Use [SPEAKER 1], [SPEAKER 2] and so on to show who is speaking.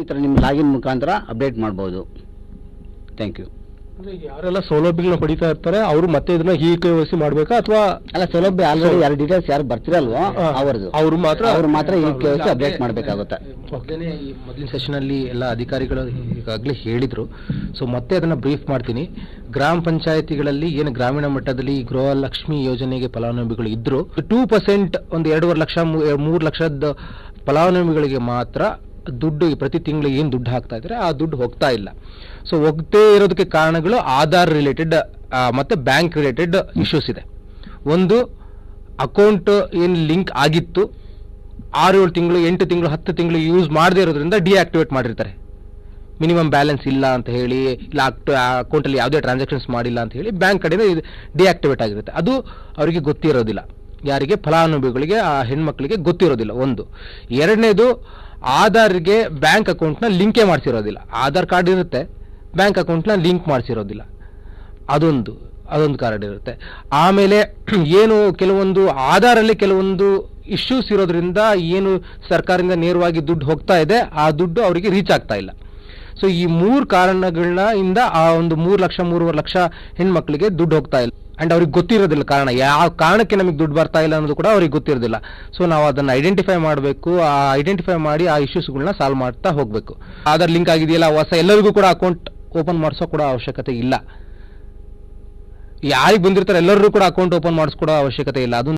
[SPEAKER 1] ಈ ಥರ ನಿಮ್ಮ ಲಾಗಿನ್ ಮುಖಾಂತರ ಅಪ್ಡೇಟ್ ಮಾಡ್ಬೋದು. ಥ್ಯಾಂಕ್ ಯು
[SPEAKER 2] ಅಂದ್ರೆ ಯಾರೆಲ್ಲ ಸೌಲಭ್ಯಗಳನ್ನ ಪಡಿತಾ ಇರ್ತಾರೆ ಅವರು ಮತ್ತೆ ಇದನ್ನ ಈ ಕೆ ವೈ ಸಿ ಮಾಡ್ಬೇಕಾ ಅಥವಾ
[SPEAKER 1] ಅಲ್ಲ ಸೌಲಭ್ಯ ಆಲ್ರೆಡಿ ಯಾರು ಡೀಟೇಲ್ಸ್ ಯಾರು ಬರ್ತಿರಲ್ವೋ. ಅವರದು
[SPEAKER 2] ಅವರು ಮಾತ್ರ
[SPEAKER 1] ಅವ್ರು ಮಾತ್ರ ಈ ಕೆ ಅಪ್ಡೇಟ್ ಮಾಡಬೇಕಾಗುತ್ತೆ.
[SPEAKER 3] ಮೊದಲನೇ ಈ ಮೊದಲಿನ ಸೆಷನಲ್ಲಿ ಎಲ್ಲ ಅಧಿಕಾರಿಗಳು ಈಗಾಗಲೇ ಹೇಳಿದರು. ಸೊ ಮತ್ತೆ ಅದನ್ನು ಬ್ರೀಫ್ ಮಾಡ್ತೀನಿ. ಗ್ರಾಮ ಪಂಚಾಯತಿಗಳಲ್ಲಿ ಏನು ಗ್ರಾಮೀಣ ಮಟ್ಟದಲ್ಲಿ ಗೃಹ ಲಕ್ಷ್ಮಿ ಯೋಜನೆಗೆ ಫಲಾನುಭವಿಗಳು ಇದ್ದರು ಟೂ ಪರ್ಸೆಂಟ್ ಒಂದು ಎರಡೂವರೆ ಲಕ್ಷ ಮೂರು ಲಕ್ಷದ ಫಲಾನುಭವಿಗಳಿಗೆ ಮಾತ್ರ ದುಡ್ಡು, ಪ್ರತಿ ತಿಂಗಳು ಏನು ದುಡ್ಡು ಹಾಕ್ತಾ ಇದ್ದಾರೆ, ಆ ದುಡ್ಡು ಹೋಗ್ತಾ ಇಲ್ಲ. ಸೊ ಹೋಗ್ತೇ ಇರೋದಕ್ಕೆ ಕಾರಣಗಳು ಆಧಾರ್ ರಿಲೇಟೆಡ್ ಮತ್ತು ಬ್ಯಾಂಕ್ ರಿಲೇಟೆಡ್ ಇಶ್ಯೂಸ್ ಇದೆ. ಒಂದು ಅಕೌಂಟ್ ಏನು ಲಿಂಕ್ ಆಗಿತ್ತು ಆರು ಏಳು ತಿಂಗಳು, ಎಂಟು ತಿಂಗಳು, ಹತ್ತು ತಿಂಗಳು ಯೂಸ್ ಮಾಡದೇ ಇರೋದ್ರಿಂದ ಡಿಆಕ್ಟಿವೇಟ್ ಮಾಡಿರ್ತಾರೆ. ಮಿನಿಮಮ್ ಬ್ಯಾಲೆನ್ಸ್ ಇಲ್ಲ ಅಂತ ಹೇಳಿ, ಇಲ್ಲ ಅಕೌಂಟಲ್ಲಿ ಯಾವುದೇ ಟ್ರಾನ್ಸಾಕ್ಷನ್ಸ್ ಮಾಡಿಲ್ಲ ಅಂತ ಹೇಳಿ ಬ್ಯಾಂಕ್ ಕಡೆಯಿಂದ ಇದು ಡಿಆಕ್ಟಿವೇಟ್ ಆಗಿರುತ್ತೆ. ಅದು ಅವರಿಗೆ ಗೊತ್ತಿರೋದಿಲ್ಲ. ಯಾರಿಗೆ? ಫಲಾನುಭವಿಗಳಿಗೆ, ಆ ಹೆಣ್ಮಕ್ಳಿಗೆ ಗೊತ್ತಿರೋದಿಲ್ಲ. ಒಂದು. ಎರಡನೇದು ಆಧಾರ್ಗೆ ಬ್ಯಾಂಕ್ ಅಕೌಂಟ್ನ ಲಿಂಕೇ ಮಾಡಿಸಿರೋದಿಲ್ಲ. ಆಧಾರ್ ಕಾರ್ಡ್ ಇರುತ್ತೆ, ಬ್ಯಾಂಕ್ ಅಕೌಂಟ್ನ ಲಿಂಕ್ ಮಾಡಿಸಿರೋದಿಲ್ಲ. ಅದೊಂದು ಅದೊಂದು ಕಾರ್ಡ್ ಇರುತ್ತೆ. ಆಮೇಲೆ ಏನು ಕೆಲವೊಂದು, ಆಧಾರಲ್ಲಿ ಕೆಲವೊಂದು ಇಶ್ಯೂಸ್ ಇರೋದ್ರಿಂದ ಏನು ಸರ್ಕಾರದಿಂದ ನೇರವಾಗಿ ದುಡ್ಡು ಹೋಗ್ತಾ ಇದೆ, ಆ ದುಡ್ಡು ಅವರಿಗೆ ರೀಚ್ ಆಗ್ತಾ ಇಲ್ಲ. ಸೊ ಈ ಮೂರು ಕಾರಣಗಳನ್ನ ಇಂದ ಆ ಒಂದು ಮೂರು ಲಕ್ಷ, ಮೂರುವರೆ ಲಕ್ಷ ಹೆಣ್ಮಕ್ಳಿಗೆ ದುಡ್ಡು ಹೋಗ್ತಾ ಇಲ್ಲ. ಅಂಡ್ ಅವ್ರಿಗೆ ಗೊತ್ತಿರೋದಿಲ್ಲ ಕಾರಣ. ಯಾವ ಕಾರಣಕ್ಕೆ ನಮಗೆ ದುಡ್ಡು ಬರ್ತಾ ಇಲ್ಲ ಅನ್ನೋದು ಕೂಡ ಅವ್ರಿಗೆ ಗೊತ್ತಿರೋದಿಲ್ಲ. ಸೊ ನಾವು ಅದನ್ನು ಐಡೆಂಟಿಫೈ ಮಾಡಬೇಕು. ಆ ಐಡೆಂಟಿಫೈ ಮಾಡಿ ಆ ಇಶ್ಯೂಸ್ಗಳನ್ನ ಸಾಲ್ವ್ ಮಾಡ್ತಾ ಹೋಗಬೇಕು. ಆಧಾರ್ ಲಿಂಕ್ ಆಗಿದೆಯಲ್ಲ, ಹೊಸ ಎಲ್ಲರಿಗೂ ಕೂಡ ಅಕೌಂಟ್ ಓಪನ್ ಮಾಡಿಸೋ ಕೂಡ ಅವಶ್ಯಕತೆ ಇಲ್ಲ. ಯಾರಿಗೆ ಬಂದಿರ್ತಾರೆ ಎಲ್ಲರೂ ಕೂಡ ಅಕೌಂಟ್ ಓಪನ್ ಮಾಡಿಸ್ಕೊಡೋ ಅವಶ್ಯಕತೆ ಇಲ್ಲ. ಅದು